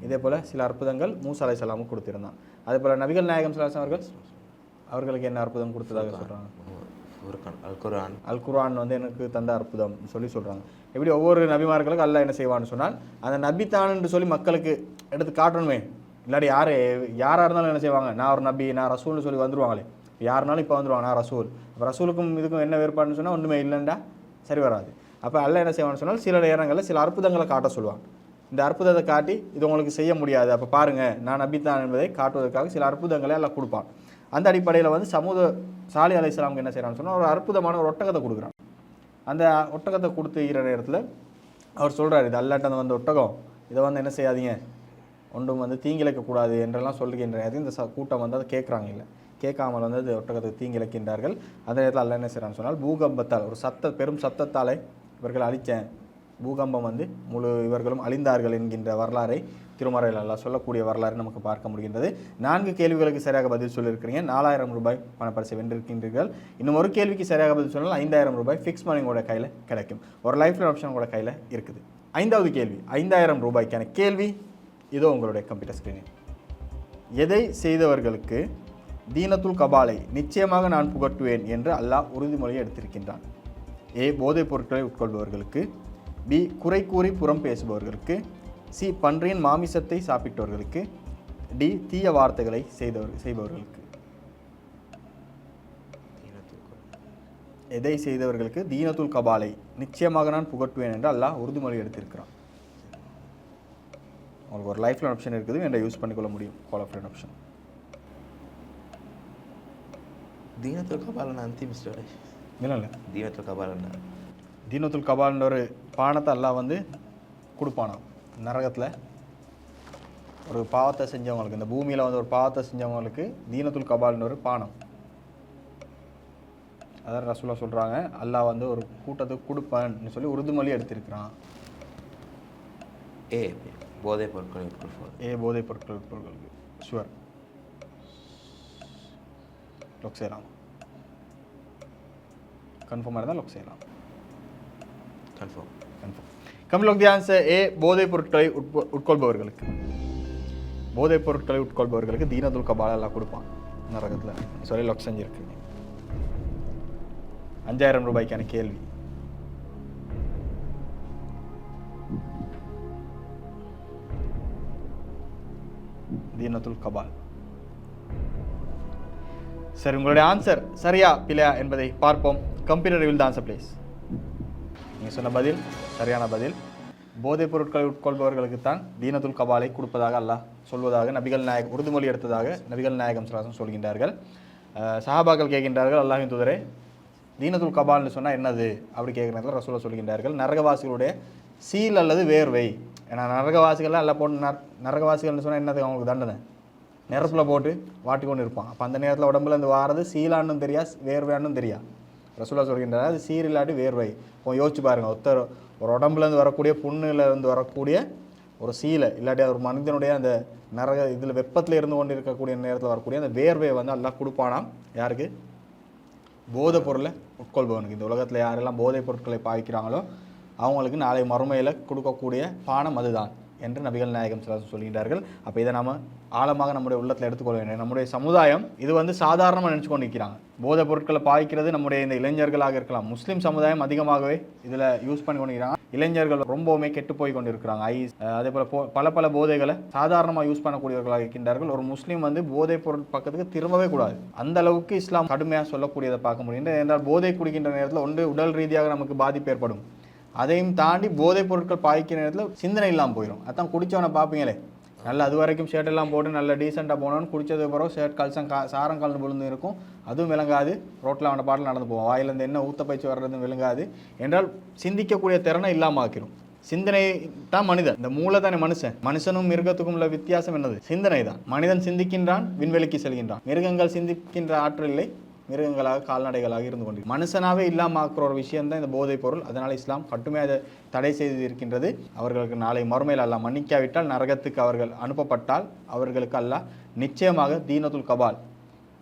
இதே போல் சில அற்புதங்கள் மூசா அலைஹிஸ்ஸலாமுக்கு கொடுத்திருந்தான். அதே போல் நபிகள் நாயகம் அலைஹி அவர்கள் அவர்களுக்கு என்ன அற்புதம் கொடுத்ததாக சொல்கிறாங்க அல் குர்ஆன். அல் குர்ஆன் வந்து எனக்கு தந்த அற்புதம் சொல்லி சொல்கிறாங்க எப்படி ஒவ்வொரு நபிமார்களுக்கும் அல்லாஹ் என்ன செய்வான்னு சொன்னால் அந்த நபி என்று சொல்லி மக்களுக்கு எடுத்து காட்டணுமே. இல்லாட்டி யார் யாராக இருந்தாலும் என்ன செய்வாங்க? நான் ஒரு நபி நான் ரசூல்னு சொல்லி வந்துருவாங்களே. யாருனாலும் இப்போ வந்துருவாங்க ரசூல். இப்போ ரசூலுக்கும் இதுக்கும் என்ன வேறுபாடுன்னு சொன்னால் ஒன்றுமே இல்லைண்டா சரி வராது. அப்போ அல்ல என்ன செய்வான்னு சொன்னால் சில நேரங்களில் சில அற்புதங்களை காட்ட சொல்லுவாங்க இந்த அற்புதத்தை காட்டி இது உங்களுக்கு செய்ய முடியாது அப்போ பாருங்கள் நான் நம்பித்தான் என்பதை காட்டுவதற்காக சில அற்புதங்களை எல்லாம் கொடுப்பான். அந்த அடிப்படையில் வந்து சமூக சாலி அலைஹிஸ்ஸலாமுக்கு என்ன செய்கிறான்னு சொன்னால் ஒரு அற்புதமான ஒரு ஒட்டகத்தை கொடுக்குறான். அந்த ஒட்டகத்தை கொடுத்துக்கிற நேரத்தில் அவர் சொல்கிறார் இது அல்லாட்ட வந்த ஒட்டகம் இதை வந்து என்ன செய்யாதீங்க ஒன்றும் வந்து தீங்கிழைக்கக்கூடாது என்றெல்லாம் சொல்லுகின்ற நேரத்தில் இந்த ச- கூட்டம் வந்து அதை கேட்குறாங்க இல்லை. கேட்காமல் வந்து அது ஒட்டகத்துக்கு தீங்கிழக்கின்றார்கள் அந்த நேரத்தில் அல்ல என்ன செய்கிறான்னு சொன்னால் பூகம்பத்தால் ஒரு சத்த பெரும் சத்தத்தாலே இவர்கள் அழித்தேன் பூகம்பம் வந்து முழு இவர்களும் அழிந்தார்கள் என்கின்ற வரலாறை திருமறையில் அல்லாஹ் சொல்லக்கூடிய வரலாறு நமக்கு பார்க்க முடிகின்றது. நான்கு கேள்விகளுக்கு சரியாக பதில் சொல்லியிருக்கிறீங்க. நாலாயிரம் ரூபாய் பணப்பரிசை வென்றிருக்கின்றீர்கள். இன்னும் ஒரு கேள்விக்கு சரியாக பதில் சொன்னால் ஐந்தாயிரம் ரூபாய் ஃபிக்ஸ் மணி உங்களோட கையில் கிடைக்கும். ஒரு லைஃப் ஆப்ஷன் உங்களோட கையில் இருக்குது. ஐந்தாவது கேள்வி ஐந்தாயிரம் ரூபாய்க்கான கேள்வி இதோ உங்களுடைய கம்ப்யூட்டர் ஸ்க்ரீனில் எதை செய்தவர்களுக்கு தீனத்துல் கபாலை நிச்சயமாக நான் புகட்டுவேன் என்று அல்லாஹ் உறுதிமொழியை எடுத்திருக்கின்றான். ஏ போதைப் பொருட்களை உட்கொள்பவர்களுக்கு. பி குறை கூறி புறம் பேசுபவர்களுக்கு. சி பன்றியின் மாமிசத்தை சாப்பிட்டவர்களுக்கு. டி தீய வார்த்தைகளை செய்தவர் செய்பவர்களுக்கு. எதை செய்தவர்களுக்கு? தீனத்துல் கபாலை நிச்சயமாக நான் புகட்டுவேன் என்று அல்லாஹ் உறுதிமொழி எடுத்திருக்கிறான். உங்களுக்கு ஒரு லைஃப் லைன் ஆப்ஷன் இருக்குது என்ற யூஸ் பண்ணிக்கொள்ள முடியும். குவாலிஃபைட் ஆப்ஷன் தீனத்துல் கபாலன் அந்திம் ஸ்டோரி இல்லை இல்லை தீனத்துல் கபாலன் தீனத்துல் கபால்ன்ற ஒரு பானத்தை அல்லாஹ் வந்து கொடுப்பானாம். நரகத்தில். ஒரு பாவத்தை செஞ்சவங்களுக்கு இந்த பூமியில் வந்து ஒரு பாவத்தை செஞ்சவங்களுக்கு தீனத்துல் கபால்ன்ற ஒரு பானம். அதான் ரசூலா சொல்கிறாங்க அல்லாஹ் வந்து ஒரு கூட்டத்துக்கு கொடுப்பேன்னு சொல்லி உறுதிமொழி எடுத்திருக்கிறான். ஏ போதைப் பொருட்களை ஏ போதைப் பொருட்கள் பொருட்களுக்கு ஷுவர் லொக் செய்யலாம் கன்ஃபார்மாக இருந்தால் லொக் செய்யலாம்? கன்ஃபார்ம் கன்ஃபார்ம் கமில் லொக் தி ஆன்சர் ஏ போதைப் பொருட்களை உட்கொள்பவர்களுக்கு. போதைப் பொருட்களை உட்கொள்பவர்களுக்கு தீனதுல் கபாலா எல்லாம் கொடுப்பான். நரகத்தில். சொல்லி லொக் செஞ்சுருக்கீங்க அஞ்சாயிரம் ரூபாய்க்கான கேள்வி. தீனத்துல் கபால். சரி உங்களுடைய ஆன்சர் சரியா பிழையா என்பதை பார்ப்போம். கம்ப்யூட்டர் வில் தான் ஆன்சர் நீங்கள் சொன்ன பதில் சரியான பதில். போதைப் பொருட்களை உட்கொள்பவர்களுக்கு தான் தீனத்துல் கபாலை கொடுப்பதாக அல்லாஹ் சொல்வதாக நபிகள் நாயகம் உறுதிமொழி எடுத்ததாக நபிகள் நாயகம் சுல்லாசம் சொல்கின்றார்கள். சஹாபாக்கள் கேட்கின்றார்கள் அல்லாஹின் துதரே தீனத்துல் கபால்னு சொன்னால் என்னது? அப்படி கேட்குற நேரத்தில் ரசூலா சொல்கின்றார்கள் நரகவாசிகளுடைய சீல் அல்லது வேர்வை. ஏன்னா நரகவாசிகள்லாம் எல்லாம் போட்டு நர நரகவாசிகள்னு சொன்னால் என்னது அவங்களுக்கு தண்டனை? நெருப்பில் போட்டு வாட்டி கொண்டு இருப்பான். அப்போ அந்த நேரத்தில் உடம்புல இருந்து வாரது சீலான்னு தெரியா வேர்வையானும் தெரியா? ரசூலா சொல்கின்றார் அது சீர் இல்லாட்டி வேர்வை. இப்போ யோசிச்சு பாருங்கள் ஒருத்தர் ஒரு உடம்புலேருந்து வரக்கூடிய புண்ணுலேருந்து வரக்கூடிய ஒரு சீலை இல்லாட்டி ஒரு மனிதனுடைய அந்த நரக இதில் வெப்பத்தில் இருந்து கொண்டு இருக்கக்கூடிய நேரத்தில் வரக்கூடிய அந்த வேர்வையை வந்து எல்லாம் கொடுப்பானாம் யாருக்கு? போதைப் பொருளை உட்கொள்பவனுக்கு. இந்த உலகத்தில் யாரெல்லாம் போதைப் பொருட்களை பாவிக்கிறாங்களோ அவங்களுக்கு நாளை மறுமையில் கொடுக்கக்கூடிய பானம் அதுதான். என்று நபிகள் நாயகம் சிலாசம் சொல்கின்றார்கள். அப்போ இதை நாம் ஆழமாக நம்முடைய உள்ளத்தில் எடுத்துக்கொள்ள வேண்டும். நம்முடைய சமுதாயம் இது வந்து சாதாரணமாக நினச்சி கொண்டு போதைப் பொருட்களை பாய்க்கிறது நம்முடைய இந்த இளைஞர்களாக இருக்கலாம். முஸ்லீம் சமுதாயம் அதிகமாகவே இதில் யூஸ் பண்ணி கொண்டிருக்கிறாங்க. இளைஞர்கள் ரொம்பவுமே கெட்டு போய் கொண்டிருக்கிறாங்க. ஐஸ் அதே போல் போ- பல பல போதைகளை சாதாரணமாக யூஸ் பண்ணக்கூடியவர்களாக இருக்கின்றார்கள். ஒரு முஸ்லீம் வந்து போதைப் பொருள் பக்கத்துக்கு திரும்பவே கூடாது. அந்த அளவுக்கு இஸ்லாம் கடுமையாக சொல்லக்கூடியதை பார்க்க முடியும். என்றால் போதை குடிக்கின்ற நேரத்தில் ஒன்று உடல் ரீதியாக நமக்கு பாதிப்பு ஏற்படும். அதையும் தாண்டி போதைப் பொருட்கள் பாய்க்கிற நேரத்தில் சிந்தனை இல்லாமல் போயிடும் அதான் குடித்தவனை பார்ப்பீங்களே நல்ல அது வரைக்கும் ஷர்ட் எல்லாம் போட்டு நல்ல டீசெண்டாக போனோன்னு குடிச்சது பிறகு ஷர்ட் கல்சம் கா சாரம் கலந்து விழுந்து இருக்கும். அதுவும் விளங்காது. ரோட்டில் அவன பாட்டில் நடந்து போவோம் வாயிலேருந்து என்ன ஊத்த பயிற்சி வர்றதும் விளங்காது. என்றால் சிந்திக்கக்கூடிய திறனை இல்லாமல் ஆக்கிரும். சிந்தனை தான் மனிதன். இந்த மூளை தானே மனுஷன். மனுஷனும் மிருகத்துக்கும் உள்ள வித்தியாசம் என்னது? சிந்தனை தான். மனிதன் சிந்திக்கின்றான் விண்வெளிக்கு செல்கின்றான். மிருகங்கள் சிந்திக்கின்ற ஆற்றல் இல்லை. மிருகங்களாக கால்நடைகளாக இருந்து கொண்டு மனுஷனாவே இல்லாமல் ஆக்குற ஒரு விஷயம்தான் இந்த போதைப் பொருள். அதனால் இஸ்லாம் கட்டுமையாக அதை தடை செய்து இருக்கின்றது அவர்களுக்கு நாளை மறுமையில் அல்ல மன்னிக்காவிட்டால் நரகத்துக்கு அவர்கள் அனுப்பப்பட்டால் அவர்களுக்கு அல்ல நிச்சயமாக தீனத்துல் கபால்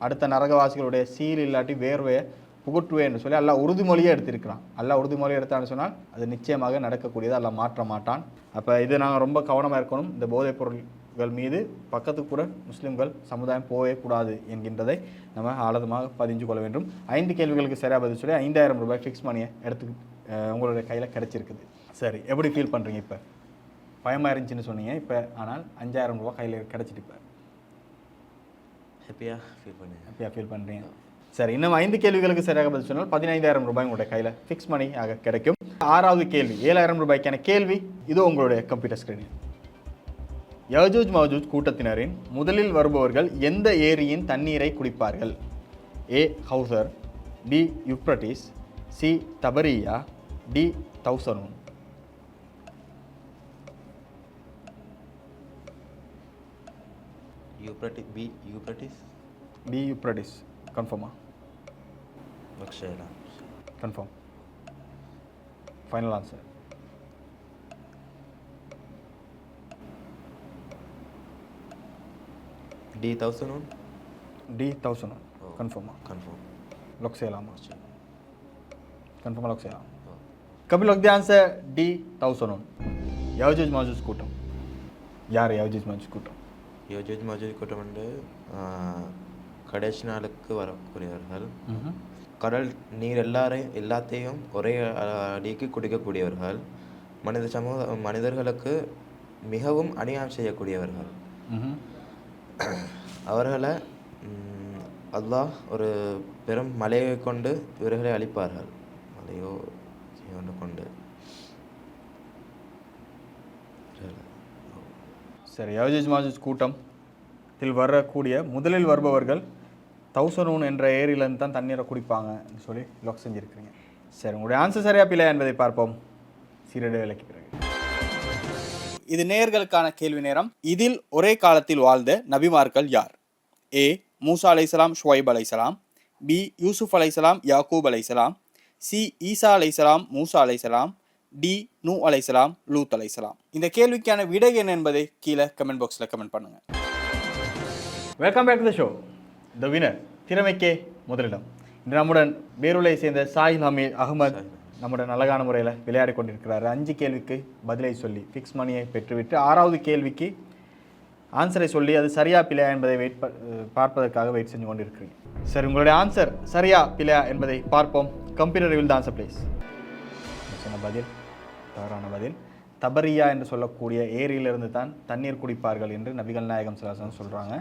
அடுத்த நரகவாசிகளுடைய சீல் இல்லாட்டி வேர்வையை புகுட்டுவேன்னு சொல்லி அல்லா உறுதிமொழியே எடுத்திருக்கிறான். அல்லா உறுதிமொழி எடுத்தான்னு சொன்னால் அது நிச்சயமாக நடக்கக்கூடியது அல்ல மாற்ற மாட்டான். அப்போ இது நாங்கள் ரொம்ப கவனமாக இருக்கணும். இந்த போதைப் பொருள்கள் மீது பக்கத்துக்கு கூட முஸ்லிம்கள் சமுதாயம் போகவே கூடாது என்கின்றதை நம்ம ஆழமாக பதிஞ்சு கொள்ள வேண்டும். ஐந்து கேள்விகளுக்கு சரியாக பதில் சொல்லி ஐந்தாயிரம் ரூபாய் ஃபிக்ஸ் பண்ணியை எடுத்து உங்களுடைய கையில் கிடைச்சிருக்குது. சரி எப்படி ஃபீல் பண்ணுறீங்க இப்போ? பயமாக இருந்துச்சுன்னு சொன்னீங்க. இப்போ ஆனால் அஞ்சாயிரம் ரூபாய் கையில் கிடைச்சிட்டு இப்போ. ஹாப்பியாக ஃபீல் பண்ணுங்க ஹாப்பியாக ஃபீல் பண்ணுறீங்க சரி இன்னும் ஐந்து கேள்விகளுக்கு சரியாக பதில் சொன்னால் பதினைந்தாயிரம் ரூபாய் உங்களுடைய கையில் ஃபிக்ஸ் மணி ஆக கிடைக்கும். ஆறாவது கேள்வி ஏழாயிரம் ரூபாய்க்கான கேள்வி இது உங்களுடைய கம்ப்யூட்டர் ஸ்க்ரீனில் யஜூஜ் மௌஜூஜ் கூட்டத்தினரின் முதலில் வருபவர்கள் எந்த ஏரியின் தண்ணீரை குடிப்பார்கள்? ஏ. ஹவுசர் B. Euphrates C. தபரியா D. தௌசனூன் யூப்ரட்டி B. Euphrates? B. Euphrates. கன்ஃபார்மா? Confirm. Final answer. D thousand one D thousand one கன்ஃபார்மா கன்ஃபார்ம் லொக் செய்யலாமா கன்ஃபார்மாக லொக் செய்யலாம் கபி lock the answer D thousand one யவஜூஜ் மாஜூஜ் கூட்டம் யார் யவஜூஜ் மாஜூஸ் கூட்டம் யோஜோஜ் மஜோஜ் கூட்டம் வந்து கடைசி நாளுக்கு வரக்கூடியவர்கள் கடல் நீர் எல்லாரையும் எல்லாத்தையும் ஒரே அடிக்கு குடிக்கக்கூடியவர்கள் மனித சமூக மனிதர்களுக்கு மிகவும் அநியாயம் செய்யக்கூடியவர்கள் அவர்களை அல்லாஹ் ஒரு பெரும் மலையை கொண்டு இவர்களை அழிப்பார்கள். மலையோ ஒன்று கொண்டு. சரி யவஜூஜ் மாஜிஜ் கூட்டம். இதில் வரக்கூடிய முதலில் வருபவர்கள் தௌசண்ட் என்ற ஏரியிலேருந்து தான் தண்ணீரை குடிப்பாங்கன்னு சொல்லி லாக் செஞ்சுருக்கிறீங்க. சரி உங்களுடைய ஆன்சர் சரியா பிள்ளை என்பதை பார்ப்போம். சீரடி விலைக்கு பிறகு. இது நேயர்களுக்கான கேள்வி நேரம். இதில் ஒரே காலத்தில் வாழ்ந்த நபிமார்கள் யார்? ஏ. மூசா அலைசலாம் ஷுவைப் அலைசலாம் பி. யூசுப் அலைசலாம் யாக்கூப் அலைசலாம் சி. ஈசா அலைசலாம் மூசா அலைசலாம் டி. நூ அலைசலாம் லூத் அலைசலாம் இந்த கேள்விக்கான விடை என்ன என்பதை கீழே கமெண்ட் பாக்ஸில் கமெண்ட் பண்ணுங்க. Welcome back to the show the winner திறமைக்கே முதலிடம். இன்று நம்முடன் பேருலை சேர்ந்த சாஹில் ஹமீத் அகமது. நம்முடன் அழகான முறையில் விளையாடி கொண்டிருக்கிறார். அஞ்சு கேள்விக்கு பதிலை சொல்லி ஃபிக்ஸ் மணியை பெற்றுவிட்டு ஆறாவது கேள்விக்கு ஆன்சரை சொல்லி அது சரியா பிழையா என்பதை வெயிட் ப- பார்ப்பதற்காக வெயிட் செஞ்சு கொண்டிருக்கிறீங்க சரி உங்களுடைய ஆன்சர் சரியா பிழையா என்பதை பார்ப்போம். கம்ப்யூட்டர் வில் தான் ப்ளீஸ் சொன்ன பதில் தவறான பதில். தபரியா என்று சொல்லக்கூடிய ஏரியிலிருந்து தான் தண்ணீர் குடிப்பார்கள் என்று நபிகள் நாயகம் சிலாசன் சொல்கிறாங்க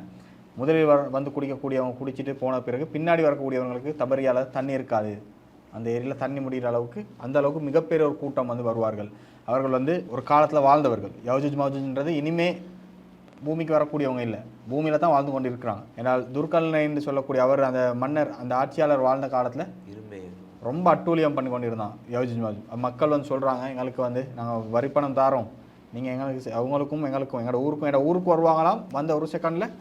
முதலில் வர வந்து குடிக்கக்கூடியவங்க குடிச்சிட்டு போன பிறகு பின்னாடி வரக்கூடியவங்களுக்கு தபரியால தண்ணி இருக்காது. அந்த ஏரியில் தண்ணி முடிகிற அளவுக்கு அந்த அளவுக்கு மிகப்பெரிய ஒரு கூட்டம் வந்து வருவார்கள். அவர்கள் வந்து ஒரு காலத்தில் வாழ்ந்தவர்கள். யவஜுஜ் மவஜுஜ்ன்றது இனிமே பூமிக்கு வரக்கூடியவங்க இல்லை. பூமியில் தான் வாழ்ந்து கொண்டு இருக்கிறாங்க ஏன்னால் துர்கல்னைன்னு சொல்லக்கூடிய அவர் அந்த மன்னர் அந்த ஆட்சியாளர் வாழ்ந்த காலத்தில் ரொம்ப அட்டூழியம் பண்ணி கொண்டிருந்தான் யோஜிஜ் மாஜு மக்கள் வந்து சொல்கிறாங்க எங்களுக்கு வந்து நாங்கள் வரிப்பணம் தாரோம். நீங்கள் எங்களுக்கு அவங்களுக்கும் எங்களுக்கும் எங்களோட ஊருக்கும் எங்களோட ஊருக்கு வருவாங்களாம். வந்த ஒரு செகண்டில்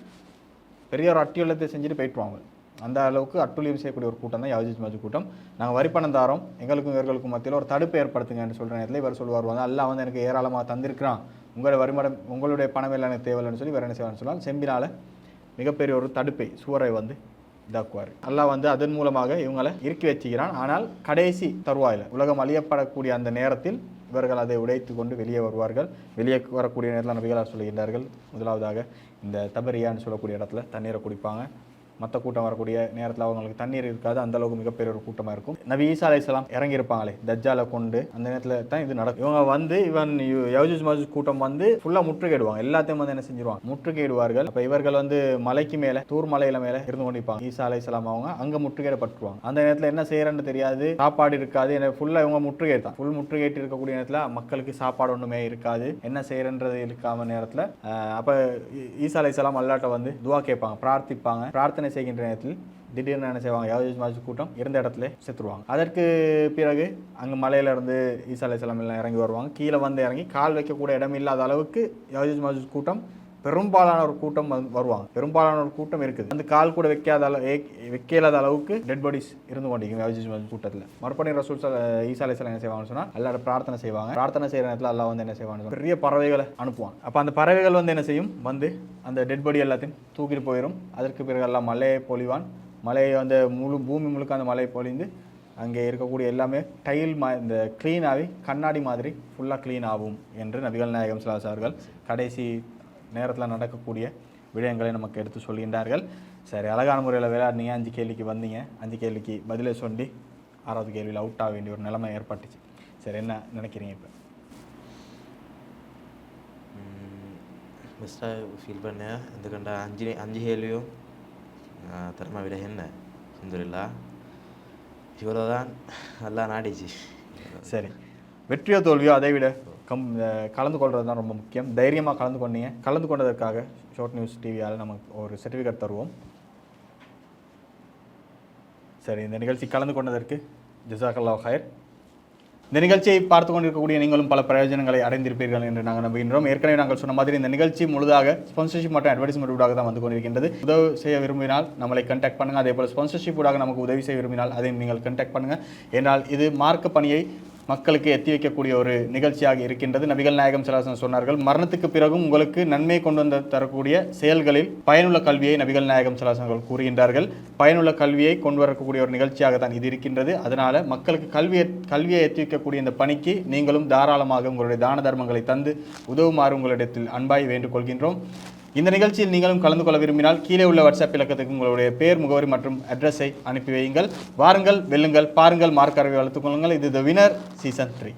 பெரிய ஒரு அட்டியுள்ளத்தை செஞ்சுட்டு போயிட்டுருவாங்க அந்த அளவுக்கு அட்டுழியம் செய்யக்கூடிய ஒரு கூட்டம் தான் யாஜூஜ் மாஜி கூட்டம். நாங்கள் வரி பணம் தாரோம். எங்களுக்கும் இவர்களுக்கும் மத்தியில் ஒரு தடுப்பு ஏற்படுத்துங்கன்னு சொல்கிற நேரத்தில் இவர் சொல்லுவார். வந்து அல்லாஹ் வந்து எனக்கு ஏராளமாக தந்திருக்கிறான். உங்களோட வரிமடம் உங்களுடைய பணம் எல்லாம் எனக்கு தேவையில்லைன்னு சொல்லி வேறு என்ன செய்வான்னு சொன்னால் செம்பினால் மிகப்பெரிய ஒரு தடுப்பை சுவரை வந்து இதாக்குவார். அல்லாஹ் வந்து அதன் மூலமாக இவங்களை இறுக்கி வச்சுக்கிறான். ஆனால் கடைசி தருவாயில் உலகம் அழியப்படக்கூடிய அந்த நேரத்தில் இவர்கள் அதை உடைத்து கொண்டு வெளியே வருவார்கள். வெளியே வரக்கூடிய நேரத்தில் நபிகளார் சொல்லுகின்றார்கள் முதலாவதாக இந்த தபரியான்னு சொல்லக்கூடிய இடத்துல தண்ணீரை குடிப்பாங்க. மற்ற கூட்டம் வரக்கூடிய நேரத்தில் அவங்களுக்கு தண்ணீர் இருக்காது அந்த அளவுக்கு மிகப்பெரிய ஒரு கூட்டமாக இருக்கும். நபி ஈசா அலைஹிஸ்ஸலாம் இறங்கியிருப்பாங்களே தஜ்ஜால கொண்டு அந்த நேரத்தில் தான் இது நடக்கும். இவங்க வந்து இவன் யவஜூஜ் மஜூஜ் கூட்டம் வந்து ஃபுல்லாக முற்றுகையிடுவாங்க. எல்லாத்தையும் வந்து என்ன செஞ்சிருவாங்க? முற்றுகையிடுவார்கள். அப்போ இவர்கள் வந்து மலைக்கு மேலே தூர் மலையில மேலே இருந்து கொண்டிருப்பாங்க. ஈசா அலைஹிஸ்ஸலாம் அவங்க அங்கே முற்றுகையிடப்பட்டுருவாங்க. அந்த நேரத்தில் என்ன செய்யறன்னு தெரியாது. சாப்பாடு இருக்காது. ஃபுல்லாக இவங்க முற்றுகை தான் ஃபுல் முற்றுகையிட்டு இருக்கக்கூடிய நேரத்தில் மக்களுக்கு சாப்பாடு ஒன்றுமே இருக்காது. என்ன செய்யறன்றது இருக்காம நேரத்தில் அப்போ ஈசா அலைஹிஸ்ஸலாம் அல்லாட்ட வந்து துவா கேட்பாங்க பிரார்த்திப்பாங்க. பிரார்த்தனை செய்கின்ற நேரத்தில்? திடீர்னு என்ன செய்வாங்க? யாவது மாஜு கூட்டம் இருந்த இடத்துல செத்துருவாங்க. அதற்கு பிறகு அங்கே மலையிலேருந்து ஈசா அலைஹிஸ்ஸலாம் எல்லாம் இறங்கி வருவாங்க. கீழே வந்து இறங்கி கால் வைக்கக்கூட இடம் இல்லாத அளவுக்கு யாவது மாஜு கூட்டம் பெரும்பாலான ஒரு கூட்டம் வந்து வருவாங்க. பெரும்பாலான ஒரு கூட்டம் இருக்குது. அந்த கால் கூட வைக்காத அளவு வைக்க இல்லாத அளவுக்கு டெட் பாடிஸ் இருந்து கொண்டிருக்கும் கூட்டத்தில். மறுபடியும் ரசூல் சல- ஈசா அலைஹிஸ்ஸலாம் என்ன செய்வாங்கன்னு சொன்னால் அல்லாட பிரார்த்தனை செய்வாங்க. பிரார்த்தனை செய்கிற நேரத்தில் எல்லாம் வந்து என்ன செய்வாங்க பெரிய பறவைகளை அனுப்புவாங்க. அப்போ அந்த பறவைகள் வந்து என்ன செய்யும்? வந்து அந்த டெட் பாடி எல்லாத்தையும் தூக்கிட்டு போயிடும் அதற்கு பிறகு எல்லாம் மலையை பொழிவான். மலையை வந்து முழு பூமி முழுக்க அந்த மலையை பொழிந்து அங்கே இருக்கக்கூடிய எல்லாமே டைல் மா இந்த க்ளீனாகி கண்ணாடி மாதிரி ஃபுல்லாக க்ளீன் ஆகும் என்று நபிகள் நாயகம் சிலாஸ் அவர்கள் கடைசி நேரத்தில் நடக்கக்கூடிய விடயங்களை நமக்கு எடுத்து சொல்கின்றார்கள். சரி அழகான முறையில் விளையாடுனீங்க. அஞ்சு கேள்விக்கு வந்தீங்க. அஞ்சு கேள்விக்கு பதிலை சொல்லி ஆறாவது கேள்வியில் அவுட் ஆக வேண்டிய ஒரு நிலைமை ஏற்பட்டுச்சு. சரி என்ன நினைக்கிறீங்க இப்போ? பெஸ்ட்டாக ஃபீல் பண்ணேன் எதுக்கண்டா அஞ்சு அஞ்சு கேள்வியும் திறமை விட என்ன அலமதுல்லா இவ்வளோதான் நல்லா நாடிச்சு சரி வெற்றியோ தோல்வியோ அதை விட கம் கலந்து கொள்வது தான் ரொம்ப முக்கியம். தைரியமாக கலந்து கொண்டீங்க. கலந்து கொண்டதற்காக ஷார்ட் நியூஸ் டிவியால் நமக்கு ஒரு சர்டிஃபிகேட் தருவோம். சரி இந்த நிகழ்ச்சி கலந்து கொண்டதற்கு ஜிசாக்கல்லா ஹயர் இந்த நிகழ்ச்சியை பார்த்து கொண்டிருக்கக்கூடிய நீங்களும் பல பிரயோஜனங்களை அடைந்திருப்பீர்கள் என்று நாங்கள் நம்புகின்றோம். ஏற்கனவே நாங்கள் சொன்ன மாதிரி இந்த நிகழ்ச்சி முழுதாக ஸ்பான்சர்ஷிப் மற்றும் அட்வர்டைஸ்மெண்ட் ஊடாக தான் வந்து கொண்டிருக்கின்றது. உதவி செய்ய விரும்பினால் நம்மளை கண்டாக்ட் பண்ணுங்கள் அதே போல் ஸ்பான்சர்ஷிப் ஊடாக நமக்கு உதவி செய்ய விரும்பினால் அதையும் நீங்கள் கண்டாக்ட் பண்ணுங்கள் ஏனால் இது மார்க்க பணியை மக்களுக்கு எத்தி வைக்கக்கூடிய ஒரு நிகழ்ச்சியாக இருக்கின்றது. நபிகள் நாயகம் சிலாசன் சொன்னார்கள் மரணத்துக்கு பிறகும் உங்களுக்கு நன்மை கொண்டு வந்து தரக்கூடிய செயல்களில் பயனுள்ள கல்வியை நபிகள் நாயகம் சலாசன்கள் கூறுகின்றார்கள். பயனுள்ள கல்வியை கொண்டு வரக்கூடிய ஒரு நிகழ்ச்சியாக தான் இது இருக்கின்றது. அதனால மக்களுக்கு கல்வியை கல்வியை எத்தி வைக்கக்கூடிய இந்த பணிக்கு நீங்களும் தாராளமாக உங்களுடைய தான தர்மங்களை தந்து உதவுமாறு உங்களிடத்தில் அன்பாய் வேண்டுகொள்கின்றோம். இந்த நிகழ்ச்சியில் நீங்களும் கலந்து கொள்ள விரும்பினால் கீழே உள்ள வாட்ஸ்அப் இலக்கத்துக்கு உங்களுடைய பேர் முகவரி மற்றும் அட்ரஸை அனுப்பி வையுங்கள். வாருங்கள் வெல்லுங்கள் பாருங்கள் மார்க் அறிவை வளர்த்துக் கொள்ளுங்கள். இது த வினர் சீசன் த்ரீ